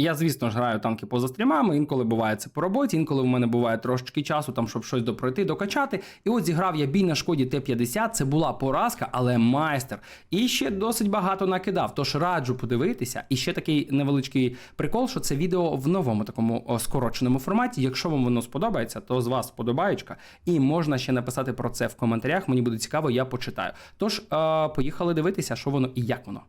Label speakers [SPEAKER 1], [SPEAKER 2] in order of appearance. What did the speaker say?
[SPEAKER 1] Я, звісно ж, граю танки поза стрімами, інколи буває це по роботі, інколи в мене буває трошечки часу, там, щоб щось допройти, докачати. І от зіграв я бій на шкоді Т-50, це була поразка, але майстер. І ще досить багато накидав. Тож раджу подивитися. І ще такий невеличкий прикол, що це відео в новому такому скороченому форматі. Якщо вам воно сподобається, то з вас сподобаєчка. І можна ще написати про це в коментарях. Мені буде цікаво, я почитаю. Тож е, поїхали дивитися, що воно і як воно.